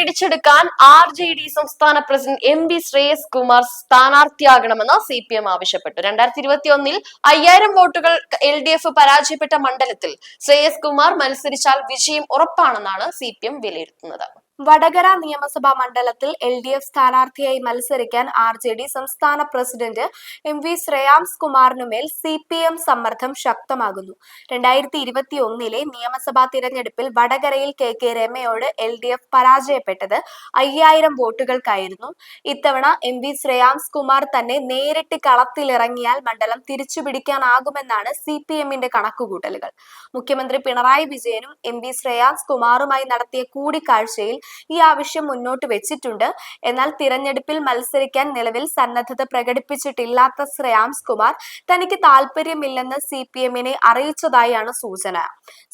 പിടിച്ചെടുക്കാൻ R J D സംസ്ഥാന president M B Shreyas Kumar സ്ഥാനാർത്ഥിയാകണമെന്ന് C P M ആവശ്യപ്പെട്ടു. രണ്ടായിരത്തി ഇരുപത്തി ഒന്നിൽ അയ്യായിരം വോട്ടുകൾ എൽ ഡി എഫ് പരാജയപ്പെട്ട മണ്ഡലത്തിൽ ശ്രേയസ് കുമാർ മത്സരിച്ചാൽ വിജയം ഉറപ്പാണെന്നാണ് സി പി എം വിലയിരുത്തുന്നത്. വടകര നിയമസഭാ മണ്ഡലത്തിൽ എൽ ഡി എഫ് സ്ഥാനാർത്ഥിയായി മത്സരിക്കാൻ ആർ ജെ ഡി സംസ്ഥാന പ്രസിഡന്റ് എം വി ശ്രേയാംസ് കുമാറിനുമേൽ സി പി എം സമ്മർദ്ദം ശക്തമാകുന്നു. രണ്ടായിരത്തി ഇരുപത്തി ഒന്നിലെ നിയമസഭാ തിരഞ്ഞെടുപ്പിൽ വടകരയിൽ കെ കെ രമയോട് എൽ ഡി എഫ് പരാജയപ്പെട്ടത് അയ്യായിരം വോട്ടുകൾക്കായിരുന്നു. ഇത്തവണ എം വി ശ്രേയാംസ് കുമാർ തന്നെ നേരിട്ട് കളത്തിലിറങ്ങിയാൽ മണ്ഡലം തിരിച്ചുപിടിക്കാനാകുമെന്നാണ് സി പി എമ്മിന്റെ കണക്കുകൂട്ടലുകൾ. മുഖ്യമന്ത്രി പിണറായി വിജയനും എം വി ശ്രേയാംസ് കുമാറുമായി നടത്തിയ കൂടിക്കാഴ്ചയിൽ ഈ ആവശ്യം മുന്നോട്ട് വെച്ചിട്ടുണ്ട്. എന്നാൽ തിരഞ്ഞെടുപ്പിൽ മത്സരിക്കാൻ നിലവിൽ സന്നദ്ധത പ്രകടിപ്പിച്ചിട്ടില്ലാത്ത ശ്രേയാംസ് കുമാർ തനിക്ക് താല്പര്യമില്ലെന്ന് സി പി എമ്മിനെ അറിയിച്ചതായാണ് സൂചന.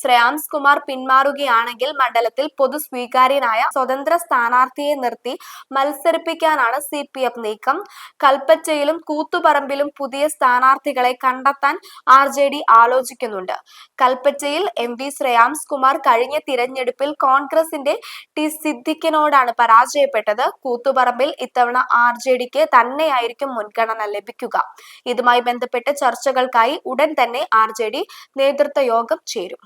ശ്രേയാംസ് കുമാർ പിന്മാറുകയാണെങ്കിൽ മണ്ഡലത്തിൽ പൊതു സ്വീകാര്യനായ സ്വതന്ത്ര സ്ഥാനാർത്ഥിയെ നിർത്തി മത്സരിപ്പിക്കാനാണ് സി പി എം നീക്കം. കൽപ്പറ്റയിലും കൂത്തുപറമ്പിലും പുതിയ സ്ഥാനാർത്ഥികളെ കണ്ടെത്താൻ ആർ ജെ ഡി ആലോചിക്കുന്നുണ്ട്. കൽപ്പറ്റയിൽ എം വി ശ്രേയാംസ് കുമാർ കഴിഞ്ഞ തിരഞ്ഞെടുപ്പിൽ കോൺഗ്രസിന്റെ ടി സിദ്ദിഖിനോടാണ് പരാജയപ്പെട്ടത്. കൂത്തുപറമ്പിൽ ഇത്തവണ ആർ ജെ ഡിക്ക് തന്നെയായിരിക്കും മുൻഗണന ലഭിക്കുക. ഇതുമായി ബന്ധപ്പെട്ട് ചർച്ചകൾക്കായി ഉടൻ തന്നെ ആർ ജെ ഡി നേതൃത്വ യോഗം ചേരും.